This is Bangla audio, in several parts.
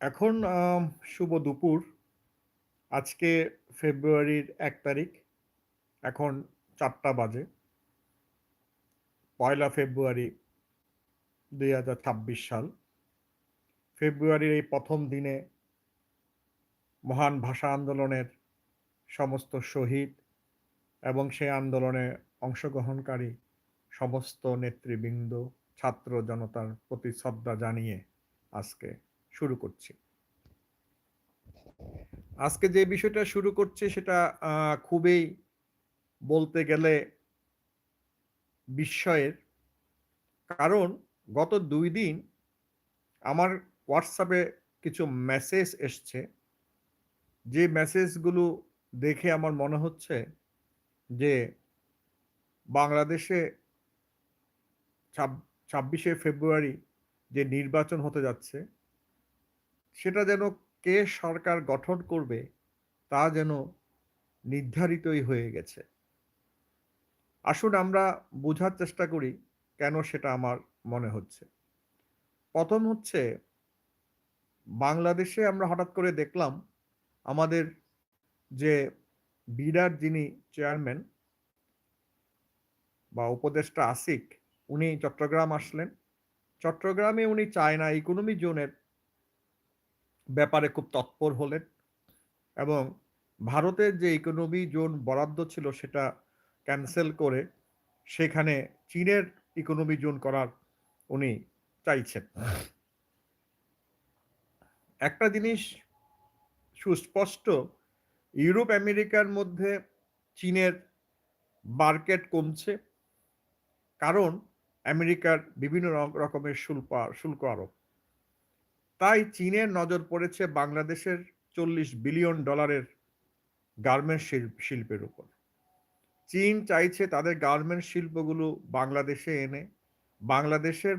এখন শুভ দুপুর। আজকে ফেব্রুয়ারির এক তারিখ। এখন চারটা বাজে। পয়লা ফেব্রুয়ারি ২০২৬ সাল। ফেব্রুয়ারির এই প্রথম দিনে মহান ভাষা আন্দোলনের সমস্ত শহীদ এবং সেই আন্দোলনে অংশগ্রহণকারী সমস্ত নেতৃবৃন্দ, ছাত্র জনতার প্রতি শ্রদ্ধা জানিয়ে আজকে শুরু করছি। আজকে যে বিষয়টা শুরু করছে সেটা খুবই বলতে গেলে বিস্ময়ের। কারণ গত দুই দিন আমার হোয়াটসঅ্যাপে কিছু মেসেজ এসছে। যে মেসেজগুলো দেখে আমার মনে হচ্ছে যে বাংলাদেশে ছাব ২৬শে ফেব্রুয়ারি যে নির্বাচন হতে যাচ্ছে সেটা যেন কে সরকার গঠন করবে, তা যেন নির্ধারিতই হয়ে গেছে। আসুন আমরা বোঝার চেষ্টা করি কেন সেটা আমার মনে হচ্ছে। প্রথম হচ্ছে, বাংলাদেশে আমরা হঠাৎ করে দেখলাম, আমাদের যে বিডার যিনি চেয়ারম্যান বা উপদেষ্টা আসিক, উনি চট্টগ্রাম আসলেন। চট্টগ্রামে উনি চায়না ইকোনমি জোনের ব্যাপারে খুব তৎপর হলেন এবং ভারতের যে ইকোনমি জোন বরাদ্দ ছিল সেটা ক্যান্সেল করে সেখানে চীনের ইকোনমি জোন করার উনি চাইছেন। একটা জিনিস সুস্পষ্ট, ইউরোপ, আমেরিকার মধ্যে চীনের মার্কেট কমছে। কারণ আমেরিকার বিভিন্ন রকমের শুল্ক শুল্ক আরোপ। তাই চীনের নজর পড়েছে বাংলাদেশের ৪০ বিলিয়ন ডলারের গার্মেন্টস শিল, শিল্পের উপর। চীন চাইছে তাদের গার্মেন্টস শিল্পগুলো বাংলাদেশে এনে, বাংলাদেশের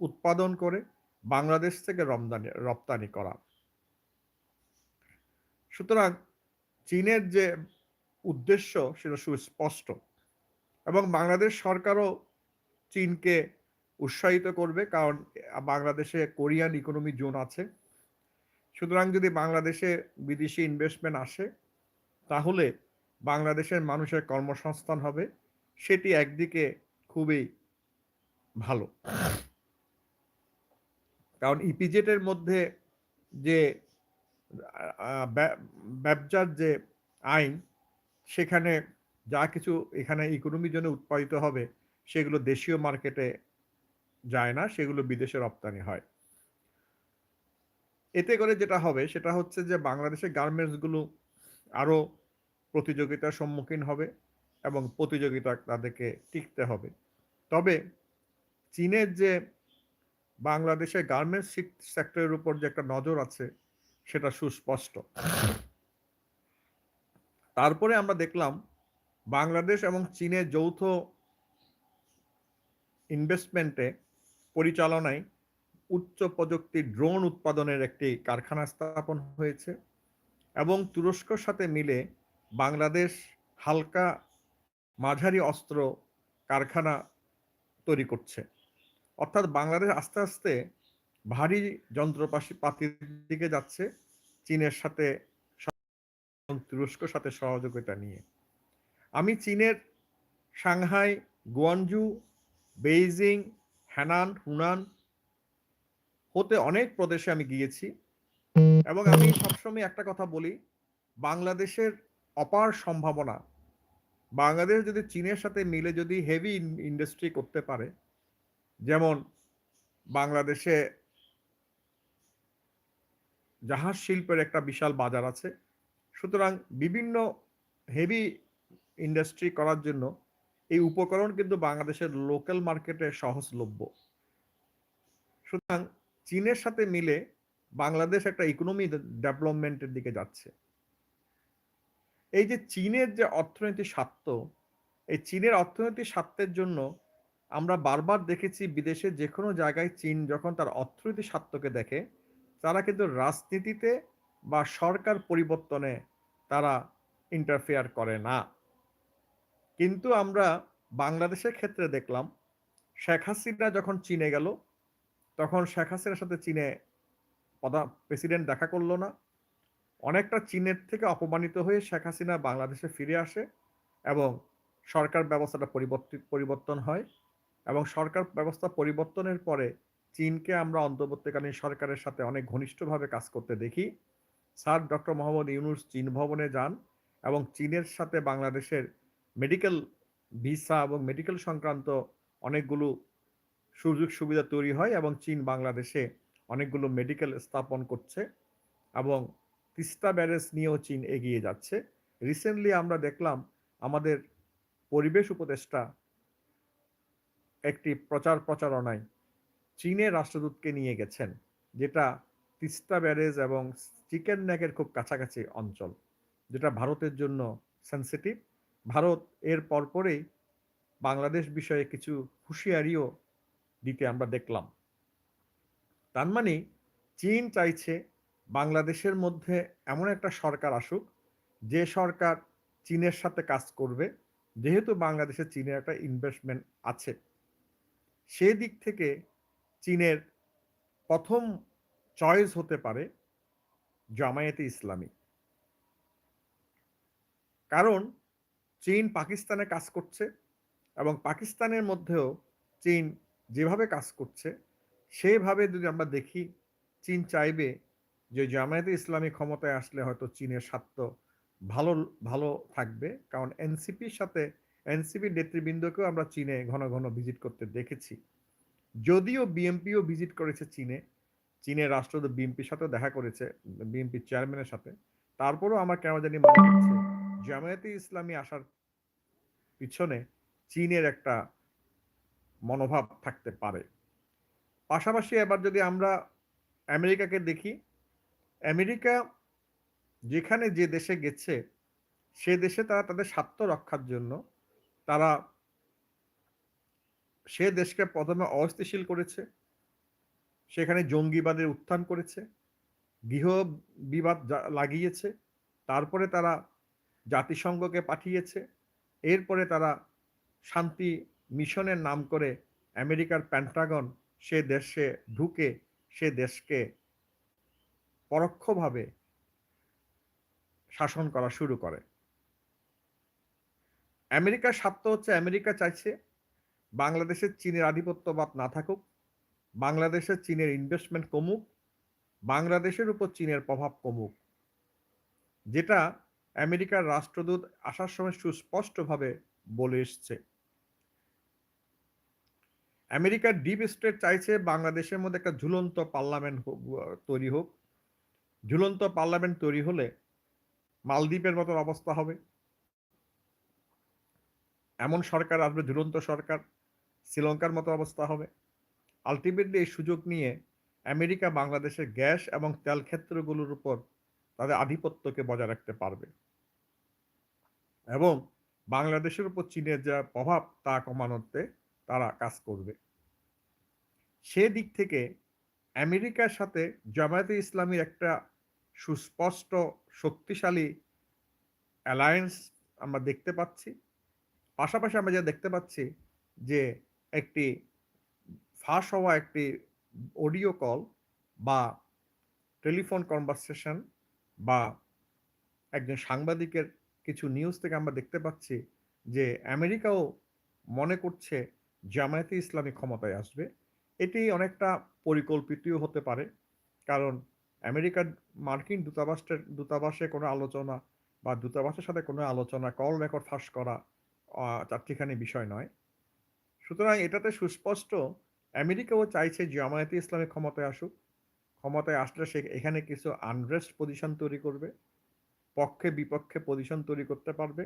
উৎপাদন করে, বাংলাদেশ থেকে রমদানি, রপ্তানি করা। সুতরাং চীনের যে উদ্দেশ্য সেটা সুস্পষ্ট এবং বাংলাদেশ সরকারও চীনকে উৎসাহিত করবে, কারণ বাংলাদেশে কোরিয়ান ইকোনমি জোন আছে। সুতরাং যদি বাংলাদেশে বিদেশি ইনভেস্টমেন্ট আসে, তাহলে বাংলাদেশের মানুষের কর্মসংস্থান হবে। সেটি একদিকে খুবই ভালো। কারণ ইপিজেড এর মধ্যে যে, আ ব্যা ব্যবজার যে আইন, সেখানে যা কিছু এখানে ইকোনমি জোনে উৎপাদিত হবে, সেগুলো দেশীয় মার্কেটে যায় না, সেগুলো বিদেশে রপ্তানি হয়। এতে করে যেটা হবে সেটা হচ্ছে যে বাংলাদেশের গার্মেন্টসগুলো আরও প্রতিযোগিতার সম্মুখীন হবে এবং প্রতিযোগিতা তাদেরকে টিকতে হবে। তবে চীনের যে বাংলাদেশের গার্মেন্টস সিক সেক্টরের উপর যে একটা নজর আছে সেটা সুস্পষ্ট। তারপরে আমরা দেখলাম বাংলাদেশ এবং চীনের যৌথ ইনভেস্টমেন্টে পরিচালনায় উচ্চ প্রযুক্তির ড্রোন উৎপাদনের একটি কারখানা স্থাপন হয়েছে এবং তুরস্কর সাথে মিলে বাংলাদেশ হালকা মাঝারি অস্ত্র কারখানা তৈরি করছে। অর্থাৎ বাংলাদেশ আস্তে, আস্তে ভারী যন্ত্রপাশি পাতির দিকে যাচ্ছে চীনের সাথে তুরস্কর সাথে সহযোগিতা নিয়ে। আমি চীনের Shanghai, Guangzhou, Beijing, Henan, Hunan হতে অনেক প্রদেশে আমি গিয়েছি এবং আমি সবসময় একটা কথা বলি, বাংলাদেশের অপার সম্ভাবনা। বাংলাদেশ যদি চীনের সাথে মিলে যদি হেভি ইন্ডাস্ট্রি করতে পারে, যেমন বাংলাদেশে জাহাজ শিল্পের একটা বিশাল বাজার আছে। সুতরাং বিভিন্ন হেভি ইন্ডাস্ট্রি করার জন্য এই উপকরণ কিন্তু বাংলাদেশের লোকাল মার্কেটে সহজলভ্য। সুতরাং চীনের সাথে মিলে বাংলাদেশ একটা ইকোনমি ডেভেলপমেন্টের দিকে যাচ্ছে। এই যে চীনের যে অর্থনৈতিক স্বার্থ, এই চীনের অর্থনৈতিক স্বার্থের জন্য আমরা বারবার দেখেছি বিদেশের যেকোনো জায়গায় চীন যখন তার অর্থনৈতিক স্বার্থকে দেখে, তারা কিন্তু রাজনীতিতে বা সরকার পরিবর্তনে তারা ইন্টারফেয়ার করে না। কিন্তু আমরা বাংলাদেশের ক্ষেত্রে দেখলাম, শেখ হাসিনা যখন চীনে গেল, তখন শেখ হাসিনার সাথে চীনে প্রধান প্রেসিডেন্ট দেখা করল না। অনেকটা চীনের থেকে অপমানিত হয়ে শেখ হাসিনা বাংলাদেশে ফিরে আসে এবং সরকার ব্যবস্থাটা পরিবর্তিত পরিবর্তন হয় এবং সরকার ব্যবস্থা পরিবর্তনের পরে চীনকে আমরা অন্তর্বর্তীকালীন সরকারের সাথে অনেক ঘনিষ্ঠভাবে কাজ করতে দেখি। স্যার ডক্টর মোহাম্মদ ইউনুস চীন ভবনে যান এবং চীনের সাথে বাংলাদেশের মেডিকেল ভিসা এবং মেডিকেল সংক্রান্ত অনেকগুলো সুযোগ সুবিধা তৈরি হয় এবং চীন বাংলাদেশে অনেকগুলো মেডিকেল স্থাপন করছে এবং তিস্তা ব্যারেজ নিয়েও চীন এগিয়ে যাচ্ছে। রিসেন্টলি আমরা দেখলাম আমাদের পরিবেশ উপদেষ্টা একটি প্রচার প্রচারণায় চীনের রাষ্ট্রদূতকে নিয়ে গেছেন, যেটা তিস্তা ব্যারেজ এবং চিকেন ন্যাকের খুব কাছাকাছি অঞ্চল, যেটা ভারতের জন্য সেন্সিটিভ ভারত এর পরপরেই বাংলাদেশ বিষয়ে কিছু হুঁশিয়ারিও দিতে আমরা দেখলাম। তার মানে চীন চাইছে বাংলাদেশের মধ্যে এমন একটা সরকার আসুক, যে সরকার চীনের সাথে কাজ করবে, যেহেতু বাংলাদেশে চীনের একটা ইনভেস্টমেন্ট আছে। সে দিক থেকে চীনের প্রথম চয়েস হতে পারে জামায়াতে ইসলামী। কারণ চীন পাকিস্তানে কাজ করছে এবং পাকিস্তানের মধ্যেও চীন যেভাবে কাজ করছে, সেভাবে যদি আমরা দেখি, চীন চাইবে যে জামায়াতে ইসলামী ক্ষমতায় আসলে হয়তো চীনের স্বার্থ ভালো ভালো থাকবে। কারণ এনসিপির সাথে, এনসিপির নেতৃবৃন্দকেও আমরা চীনে ঘন ঘন ভিজিট করতে দেখেছি। যদিও বিএমপিও ভিজিট করেছে চীনে, চীনের রাষ্ট্রদূত বিএমপির সাথেও দেখা করেছে, বিএমপির চেয়ারম্যানের সাথে। তারপরেও আমার কেন জানি মনে হচ্ছে, জামায়াতে ইসলামী আসার পিছনে চীনের একটা মনোভাব থাকতে পারে। পাশাপাশি এবার যদি আমরা আমেরিকাকে দেখি, আমেরিকা যেখানে যে দেশে গেছে, সে দেশে তারা তাদের স্বার্থ রক্ষার জন্য তারা সে দেশকে প্রথমে অস্থিতিশীল করেছে। সেখানে জঙ্গিবাদের উত্থান করেছে, গৃহ বিবাদ লাগিয়েছে, তারপরে তারা জাতিসংঘকে পাঠিয়েছে। এরপরে তারা শান্তি মিশনের নাম করে আমেরিকার প্যান্টাগন সে দেশে ঢুকে, সে দেশকে পরোক্ষভাবে শাসন করা শুরু করে। আমেরিকার স্বার্থ হচ্ছে আমেরিকা চাইছে বাংলাদেশের চীনের আধিপত্যবাদ না থাকুক, বাংলাদেশের চীনের ইনভেস্টমেন্ট কমুক, বাংলাদেশের উপর চীনের প্রভাব কমুক, যেটা আমেরিকার রাষ্ট্রদূত আসার সময় সুস্পষ্টভাবে বলে এসছে। আমেরিকার ডিপ স্টেট চাইছে বাংলাদেশের মধ্যে একটা ঝুলন্ত পার্লামেন্ট তৈরি হোক। ঝুলন্ত পার্লামেন্ট তৈরি হলে মালদ্বীপের মতো অবস্থা হবে। এমন সরকার আসবে, ঝুলন্ত সরকার, শ্রীলঙ্কার মতো অবস্থা হবে। আলটিমেটলি এই সুযোগ নিয়ে আমেরিকা বাংলাদেশের গ্যাস এবং তেল ক্ষেত্রগুলোর উপর তাদের আধিপত্যকে বজায় রাখতে পারবে। এবং বাংলাদেশের উপর চীনের যা প্রভাব, তা কমানোতে তারা কাজ করবে। সে দিক থেকে আমেরিকার সাথে জামায়াতে ইসলামীর একটা সুস্পষ্ট, শক্তিশালী অ্যালায়েন্স আমরা দেখতে পাচ্ছি। পাশাপাশি আমরা যা দেখতে পাচ্ছি যে একটি ফাঁস হওয়া একটি অডিও কল বা টেলিফোন কনভারসেশন বা একজন সাংবাদিকের কিছু নিউজ থেকে আমরা দেখতে পাচ্ছি যে আমেরিকাও মনে করছে জামায়াতে ইসলামী ক্ষমতায় আসবে। এটি অনেকটা পরিকল্পিতও হতে পারে, কারণ আমেরিকার মার্কিন দূতাবাসের, দূতাবাসে কোনো আলোচনা বা দূতাবাসের সাথে কোনো আলোচনা কল রেকর্ড ফাঁস করা চারটিখানি বিষয় নয়। সুতরাং এটাতে সুস্পষ্ট আমেরিকাও চাইছে জামায়াতে ইসলামী ক্ষমতায় আসুক। ক্ষমতায় আসলে সে, এখানে কিছু আনরেস্ট পজিশন তৈরি করবে। পক্ষে বিপক্ষে পজিশন তৈরি করতে পারবে।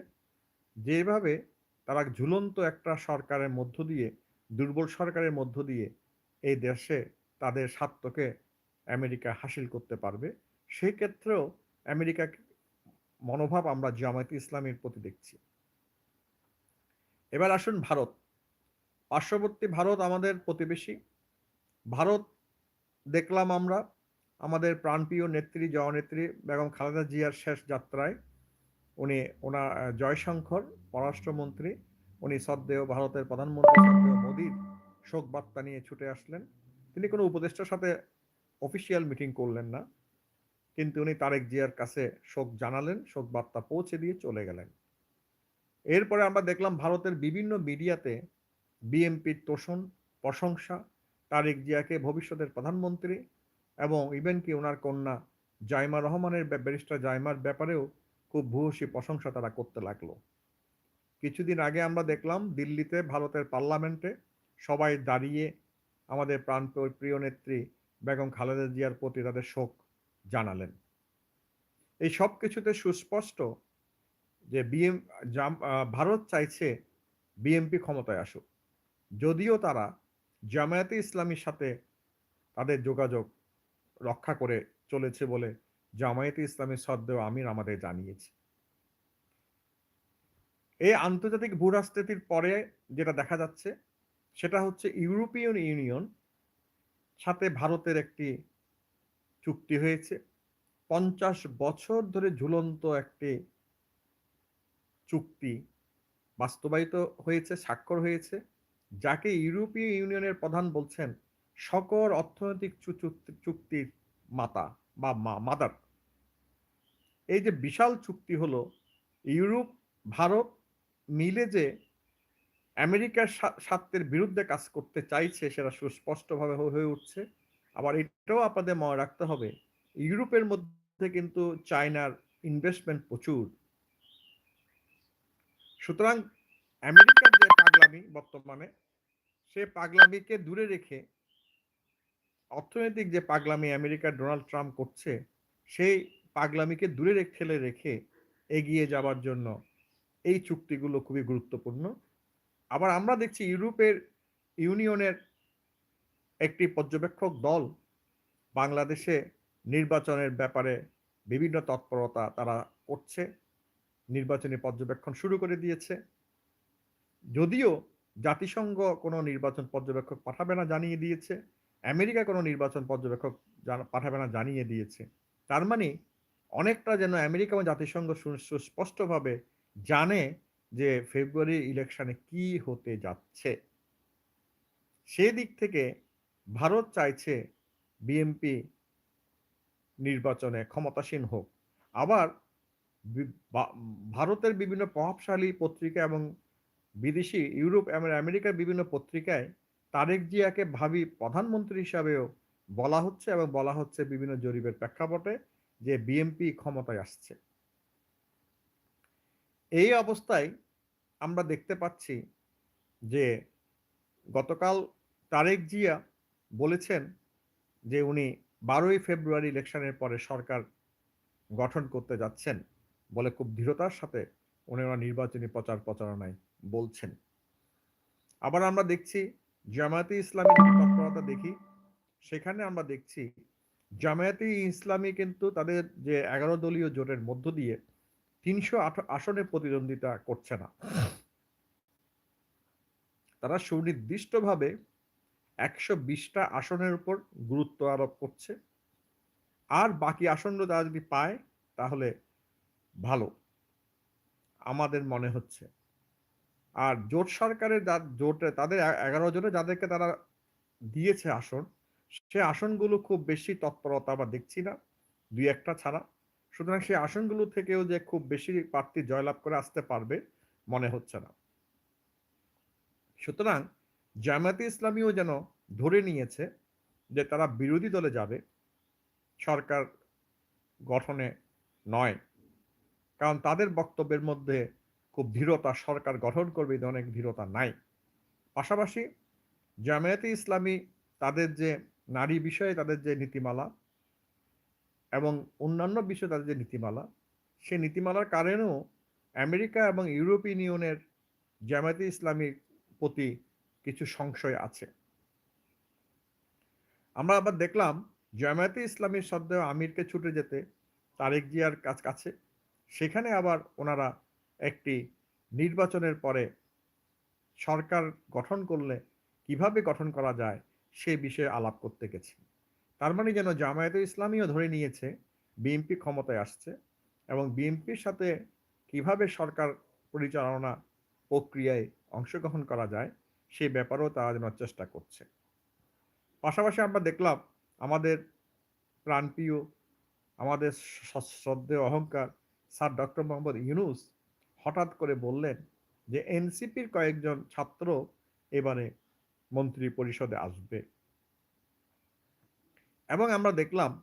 যেভাবে তারা ঝুলন্ত একটা সরকারের মধ্য দিয়ে, দুর্বল সরকারের মধ্য দিয়ে এই দেশে তাদের স্বার্থকে আমেরিকা হাসিল করতে পারবে, সেই ক্ষেত্রেও আমেরিকা মনোভাব আমরা জামায়াতে ইসলামের প্রতি দেখছি। এবার আসুন ভারত। পার্শ্ববর্তী ভারত আমাদের প্রতিবেশী। ভারত দেখলাম আমরা আমাদের প্রাণপ্রিয় নেত্রী, জননেত্রী বেগম খালেদা জিয়ার শেষ যাত্রায় উনি ওনার জয়শঙ্কর, পররাষ্ট্রমন্ত্রী, উনি সদ্দেহ ভারতের প্রধানমন্ত্রী সদ্দেহ মোদীর শোক বার্তা নিয়ে ছুটে আসলেন। তিনি কোনো উপদেষ্টার সাথে অফিসিয়াল মিটিং করলেন না, কিন্তু উনি তারেক জিয়ার কাছে শোক জানালেন শোক বার্তা পৌঁছে দিয়ে চলে গেলেন। এরপরে আমরা দেখলাম ভারতের বিভিন্ন মিডিয়াতে বিএনপির তোষণ, প্রশংসা, তারেক জিয়াকে ভবিষ্যতের প্রধানমন্ত্রী এবং ইভেন কি ওনার কন্যা জাইমা রহমানের ব্যারিস্টার জাইমার ব্যাপারেও খুব ভূয়সী প্রশংসা তারা করতে লাগল। কিছুদিন আগে আমরা দেখলাম দিল্লিতে, ভারতের পার্লামেন্টে সবাই দাঁড়িয়ে আমাদের প্রাণ প্রিয় নেত্রী বেগম খালেদা জিয়ার প্রতি তাদের শোক জানালেন। এই সব কিছুতে সুস্পষ্ট যে বিএম ভারত চাইছে বিএমপি ক্ষমতায় আসুক। যদিও তারা জামায়াতে ইসলামীর সাথে তাদের যোগাযোগ রক্ষা করে চলেছে বলে জামায়াতে ইসলামের সদ্দেও আমির আমাদের জানিয়েছে। এই আন্তর্জাতিক ভূরাজনীতির পরে যেটা দেখা যাচ্ছে, সেটা হচ্ছে ইউরোপিয়ান ইউনিয়ন সাথে ভারতের একটি চুক্তি হয়েছে। পঞ্চাশ বছর ধরে ঝুলন্ত একটি চুক্তি বাস্তবায়িত হয়েছে, স্বাক্ষর হয়েছে, যাকে ইউরোপীয় ইউনিয়নের প্রধান বলছেন সকল অর্থনৈতিক চুক্তির মাতা বা মা মাদার এই যে বিশাল চুক্তি হলো, ইউরোপ, ভারত মিলে যে আমেরিকার স্বার্থের বিরুদ্ধে কাজ করতে চাইছে সেটা সুস্পষ্টভাবে হয়ে উঠছে। আবার এটাও আপনাদের মনে রাখতে হবে, ইউরোপের মধ্যে কিন্তু চায়নার ইনভেস্টমেন্ট প্রচুর। সুতরাং আমেরিকার যে পাগলামি বর্তমানে, সে পাগলামিকে দূরে রেখে অর্থনৈতিক যে পাগলামি আমেরিকার ডোনাল্ড ট্রাম্প করছে, সেই পাগলামিকে দূরে ঠেলে রেখে এগিয়ে যাবার জন্য এই চুক্তিগুলো খুবই গুরুত্বপূর্ণ। আবার আমরা দেখছি ইউরোপের ইউনিয়নের একটি পর্যবেক্ষক দল বাংলাদেশে নির্বাচনের ব্যাপারে বিভিন্ন তৎপরতা তারা করছে, নির্বাচনী পর্যবেক্ষণ শুরু করে দিয়েছে। যদিও জাতিসংঘ কোনো নির্বাচন পর্যবেক্ষক পাঠাবে না জানিয়ে দিয়েছে আমেরিকা কোনো নির্বাচন পর্যবেক্ষক পাঠাবে না, জানিয়ে দিয়েছে। তার মানে অনেকটা যেন আমেরিকা এবং জাতিসংঘ সুস্পষ্টভাবে জানে যে ফেব্রুয়ারি ইলেকশনে কি হতে যাচ্ছে। সেদিক থেকে ভারত চাইছে বিএনপি নির্বাচনে ক্ষমতাসীন হোক। আবার ভারতের বিভিন্ন প্রভাবশালী পত্রিকা এবং বিদেশি, ইউরোপ এবং আমেরিকার বিভিন্ন পত্রিকায় তারেক জিয়াকে ভাবি প্রধানমন্ত্রী হিসাবেও বলা হচ্ছে এবং বলা হচ্ছে বিভিন্ন জরিপের প্রেক্ষাপটে যে বিএনপি ক্ষমতায় আসছে। এই অবস্থায় আমরা দেখতে পাচ্ছি যে গতকাল তারেক জিয়া বলেছেন যে উনি বারোই ফেব্রুয়ারি ইলেকশনের পরে সরকার গঠন করতে যাচ্ছেন বলে খুব দৃঢ়তার সাথে ওনারা নির্বাচনী প্রচার প্রচারণায় বলছেন। আবার আমরা দেখছি জামায়াতে ইসলামী তৎপরতা দেখি, সেখানে আমরা দেখছি জামায়াতে ইসলামী কিন্তু তাদের যে এগারো দলীয় জোটের মধ্য দিয়ে তিনশো আসনে প্রতিদ্বন্দ্বিতা করছে না। তারা সুনির্দিষ্টভাবে একশো বিশটা আসনের উপর গুরুত্ব আরোপ করছে। আর বাকি আসনগুলো তারা যদি পায়, তাহলে ভালো। আমাদের মনে হচ্ছে। আর জোট সরকারের জোটে তাদের এগারো জনে যাদেরকে তারা দিয়েছে আসন, সে আসনগুলো খুব বেশি তৎপরতা বা দেখছি না, দুই একটা ছাড়া। সুতরাং সেই আসনগুলো থেকেও যে খুব বেশি প্রার্থী জয়লাভ করে আসতে পারবে মনে হচ্ছে না। সুতরাং জামায়াতে ইসলামীও যেন ধরে নিয়েছে যে তারা বিরোধী দলে যাবে, সরকার গঠনে নয়। কারণ তাদের বক্তব্যের মধ্যে খুব দৃঢ়তা সরকার গঠন করবে এই অনেক দৃঢ়তা নাই। পাশাপাশি জামায়াতে ইসলামী তাদের যে নারী বিষয়ে তাদের যে নীতিমালা এবং অন্যান্য বিষয়ে তাদের যে নীতিমালা সে নীতিমালার কারণেও আমেরিকা এবং ইউরোপীয় ইউনিয়নের জামায়াতে ইসলামীর প্রতি কিছু সংশয় আছে। আমরা আবার দেখলাম জামায়াতে ইসলামীর সদ্দেহ আমিরকে ছুটে যেতে তারেক জিয়ার কাছে, সেখানে আবার ওনারা একটি নির্বাচনের পরে সরকার গঠন করলে কীভাবে গঠন করা যায় সে বিষয়ে আলাপ করতে গেছি। তার মানে যেন জামায়াতে ইসলামীও ধরে নিয়েছে, বিএনপি ক্ষমতায় আসছে এবং বিএনপির সাথে কীভাবে সরকার পরিচালনা প্রক্রিয়ায় অংশগ্রহণ করা যায় সে ব্যাপারেও তারা জানার চেষ্টা করছে। পাশাপাশি আমরা দেখলাম আমাদের প্রাণপ্রিয়, আমাদের শ্রদ্ধেয় অহংকার স্যার ডক্টর মোহাম্মদ ইউনুস হঠাৎ করে বললেন যে এনসিপির কয়েকজন ছাত্র এবারে মন্ত্রী পরিষদে আসবে। এবং আমরা দেখলাম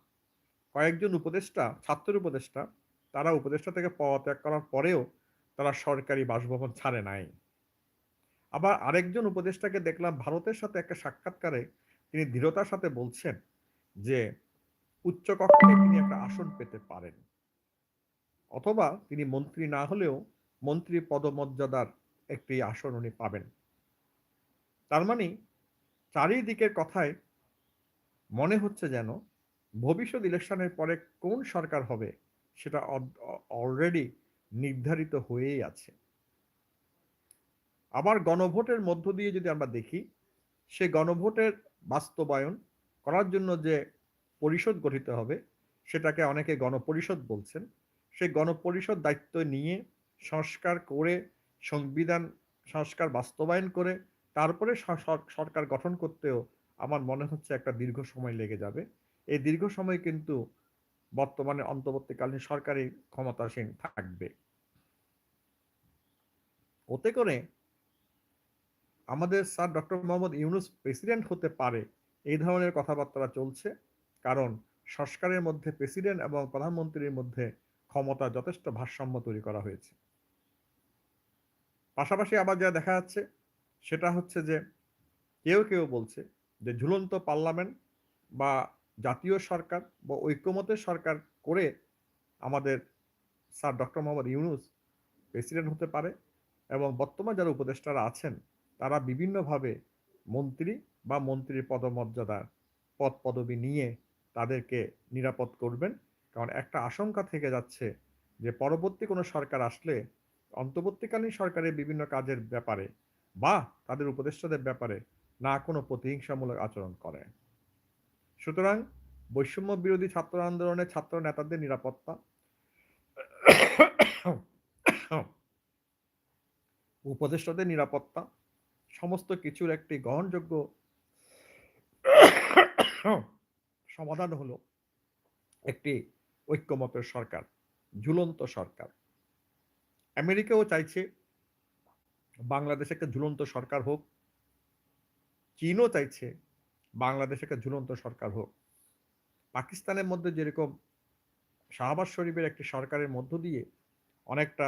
কয়েকজন উপদেষ্টা ছাত্র উপদেষ্টা, তারা উপদেষ্টা থেকে পদত্যাগ করার পরেও তারা সরকারি বাসভবন ছাড়ে নাই। আবার আরেকজন উপদেষ্টাকে দেখলাম ভারতের সাথে একটা সাক্ষাৎকারে তিনি দৃঢ়তার সাথে বলছেন যে উচ্চকক্ষে তিনি একটা আসন পেতে পারেন। অথবা তিনি মন্ত্রী না হলেও মন্ত্রী পদমর্যাদার একটি আসন উনি পাবেন। তার মানে চারিদিকের কথায় মনে হচ্ছে যেন ভবিষ্যৎ ইলেকশনের পরে কোন সরকার হবে সেটা অলরেডি নির্ধারিত হয়েই আছে। আবার গণভোটের মধ্য দিয়ে যদি আমরা দেখি, সে গণভোটের বাস্তবায়ন করার জন্য যে পরিষদ গঠিত হবে, সেটাকে অনেকে গণপরিষদ বলছেন। সেই গণপরিষদ দায়িত্ব নিয়ে সংস্কার করে, সংবিধান, সংস্কার বাস্তবায়ন করে, তারপরে সরকার গঠন করতেও আমার মনে হচ্ছে একটা দীর্ঘ সময় লেগে যাবে। এই দীর্ঘ সময় কিন্তু বর্তমানে অন্তর্বর্তীকালীন সরকারি ক্ষমতাসীন থাকবে। ওতে করে আমাদের sir doctor Mohammad Yunus president হতে পারে এই ধরনের কথাবার্তা চলছে, কারণ সংস্কারের মধ্যে প্রেসিডেন্ট এবং প্রধানমন্ত্রীর মধ্যে ক্ষমতা যথেষ্ট ভারসাম্য তৈরি করা হয়েছে। পাশাপাশি আবার যা দেখা যাচ্ছে, সেটা হচ্ছে যে কেউ কেউ বলছে যে ঝুলন্ত পার্লামেন্ট বা জাতীয় সরকার বা ঐক্যমতের সরকার করে আমাদের sir doctor Mohammad Yunus president হতে পারে এবং বর্তমান যারা উপদেষ্টারা আছেন, তারা বিভিন্নভাবে মন্ত্রী বা মন্ত্রীর পদমর্যাদার পদ পদবি নিয়ে তাদেরকে নিরাপদ করবেন। কারণ একটা আশঙ্কা থেকে যাচ্ছে যে পরবর্তী কোনো সরকার আসলে অন্তর্বর্তীকালীন সরকারের বিভিন্ন কাজের ব্যাপারে বা তাদের উপদেষ্টাদের ব্যাপারে না কোনো প্রতিহিংসামূলক আচরণ করে। সুতরাং বৈষম্য বিরোধী ছাত্র আন্দোলনে ছাত্র নেতাদের নিরাপত্তা, উপদেষ্টাদের নিরাপত্তা, সমস্ত কিছুর একটি গ্রহণযোগ্য সমাধান হলো একটি ঐক্যমতের সরকার, ঝুলন্ত সরকার। আমেরিকাও চাইছে বাংলাদেশ একটা ঝুলন্ত সরকার হোক। চীনও চাইছে বাংলাদেশ একটা ঝুলন্ত সরকার হোক। পাকিস্তানের মধ্যে যেরকম শাহবাজ শরীফের একটি সরকারের মধ্য দিয়ে অনেকটা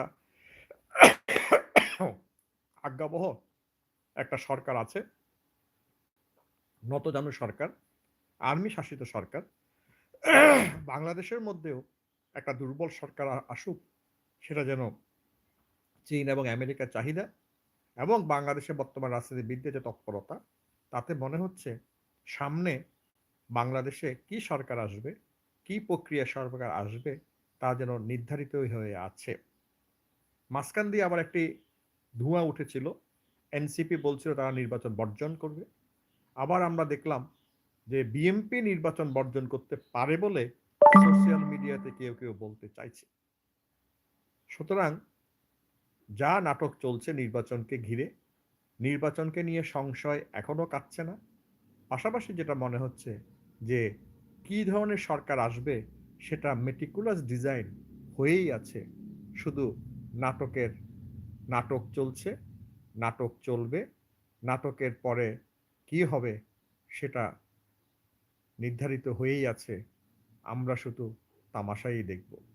আজ্ঞাবহ একটা সরকার আছে নতজানু সরকার আর্মি শাসিত সরকার। বাংলাদেশের মধ্যেও একটা দুর্বল সরকার আসুক, সেটা যেন চীন এবং আমেরিকার চাহিদা এবং বাংলাদেশের বর্তমান রাজনীতিবিদদের যে তৎপরতা, তাতে মনে হচ্ছে সামনে বাংলাদেশে কি সরকার আসবে, কি প্রক্রিয়া সরকার আসবে, তা যেন নির্ধারিত হয়ে আছে। মাঝখান দিয়ে আবার একটি ধোঁয়া উঠেছিল। এনসিপি বলছিল তারা নির্বাচন বর্জন করবে। আবার আমরা দেখলাম যে বিএমপি নির্বাচন বর্জন করতে পারে বলে সোশ্যাল মিডিয়াতে কেউ কেউ বলতে চাইছে। সুতরাং যা নাটক চলছে নির্বাচনকে ঘিরে, নির্বাচনকে নিয়ে সংশয় এখনও কাটছে না। পাশাপাশি যেটা মনে হচ্ছে যে, কি ধরনের সরকার আসবে সেটা মেটিকুলাস ডিজাইন হয়েই আছে। শুধু নাটকের নাটক চলছে, নাটক চলবে, নাটকের পরে কি হবে সেটা নির্ধারিত হয়েই আছে। আমরা শুধু তামাশাই দেখব।